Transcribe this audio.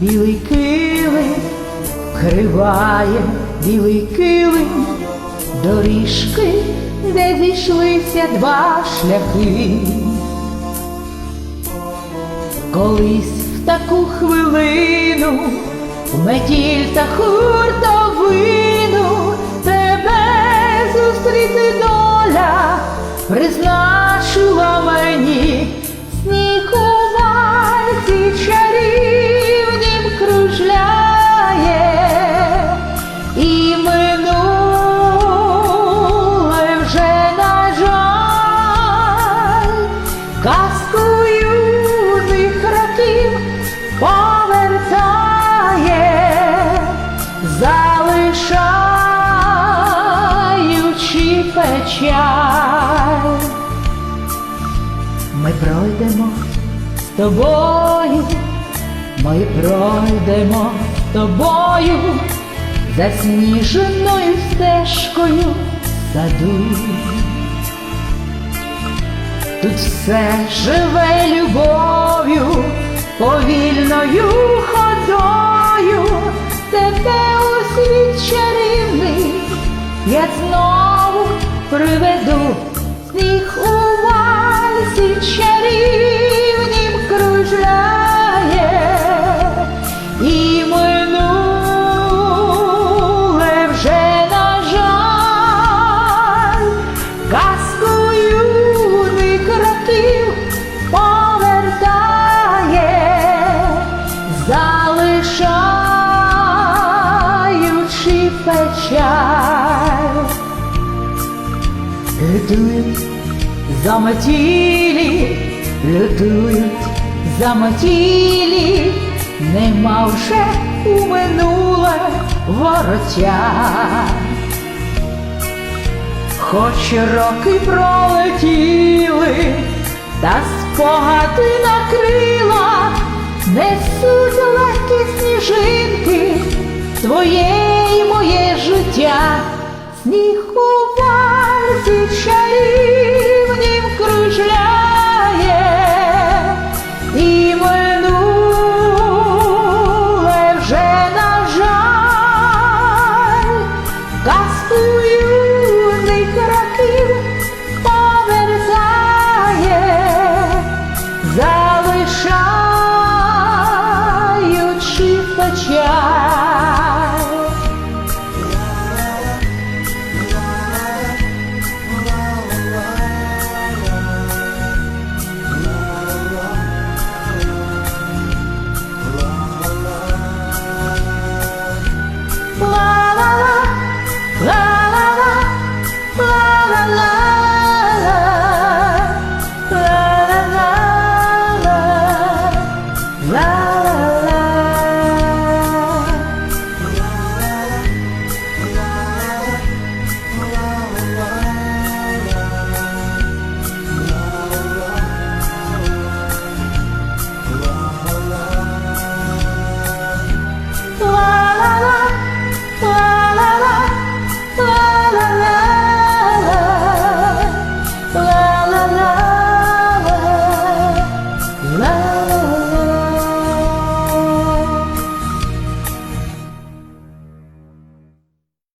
білий килим, криває білий килим, доріжки, де зійшлися два шляхи. Колись в таку хвилину в метіль та хуртовину тебе зустріти доля призначила печаль. Ми пройдемо з тобою, ми пройдемо з тобою засніженою стежкою саду. Тут все живе любов'ю, повільною ходою, тебе у світ чарівний, я знову приведу. Сніг у Лютують заметілі, лютують заметілі, нема вже у минуле вороття. Хоч роки пролетіли, та спогади накрила, несуть легкі сніжинки, твоє і моє життя, сніг у